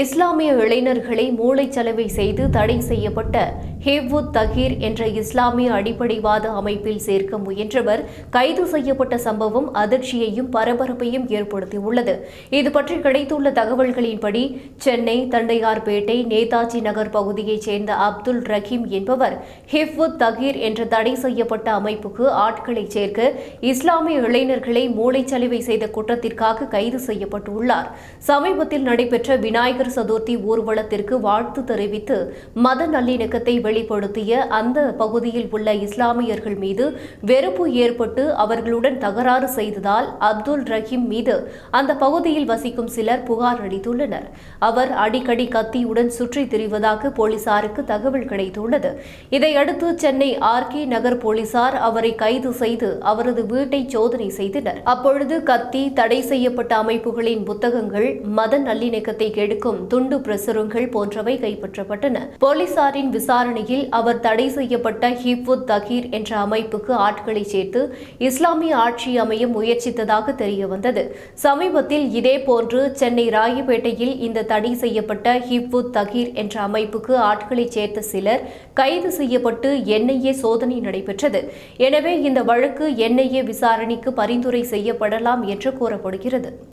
இஸ்லாமிய இளைஞர்களை மூளைச்சலவை செய்து தடை செய்யப்பட்ட ஹிவ்வுத் தகீர் என்ற இஸ்லாமிய அடிப்படைவாத அமைப்பில் சேர்க்க முயன்றவர் கைது செய்யப்பட்ட சம்பவம் அதிர்ச்சியையும் பரபரப்பையும் ஏற்படுத்தியுள்ளது. இது பற்றி கிடைத்துள்ள தகவல்களின்படி சென்னை தண்டையார்பேட்டை நேதாஜி நகர் பகுதியைச் சேர்ந்த அப்துல் ரஹீம் என்பவர் ஹிவ்வுத் தகீர் என்ற தடை செய்யப்பட்ட அமைப்புக்கு ஆட்களை சேர்க்க இஸ்லாமிய இளைஞர்களை மூளைச்சலவை செய்த குற்றத்திற்காக கைது செய்யப்பட்டுள்ளார். சமீபத்தில் நடைபெற்ற விநாயகர் சதுர்த்தி ஊர்வலத்திற்கு வாழ்த்து தெரிவித்து மத நல்லிணக்கத்தை வெளிப்படுத்திய அந்த பகுதியில் உள்ள இஸ்லாமியர்கள் மீது வெறுப்பு ஏற்பட்டு அவர்களுடன் தகராறு செய்ததால் அப்துல் ரஹீம் மீது அந்த பகுதியில் வசிக்கும் சிலர் புகார் அளித்துள்ளனர். அவர் அடிக்கடி கத்தியுடன் சுற்றித் திரிவதாக போலீசாருக்கு தகவல் கிடைத்துள்ளது. இதையடுத்து சென்னை ஆர்கே நகர் போலீசார் அவரை கைது செய்து அவரது வீட்டை சோதனை செய்தனர். அப்பொழுது கத்தி தடை செய்யப்பட்ட அமைப்புகளின் புத்தகங்கள் மத நல்லிணக்கத்தை கெடுக்கும் துண்டு பிரசுரங்கள் போன்றவை கைப்பற்றப்பட்டன. போலீசாரின் விசாரணையில் அவர் தடை செய்யப்பட்ட ஹிப்வுத் தகீர் என்ற அமைப்புக்கு ஆட்களை சேர்த்து இஸ்லாமிய ஆட்சி அமைய முயற்சித்ததாக தெரியவந்தது. சமீபத்தில் இதேபோன்று சென்னை ராயப்பேட்டையில் இந்த தடை செய்யப்பட்ட ஹிப்வுத் தகீர் என்ற அமைப்புக்கு ஆட்களை சேர்த்த சிலர் கைது செய்யப்பட்டு என்ஐஏ சோதனை நடைபெற்றது. எனவே இந்த வழக்கு என்ஐஏ விசாரணைக்கு பரிந்துரை செய்யப்படலாம் என்று கூறப்படுகிறது.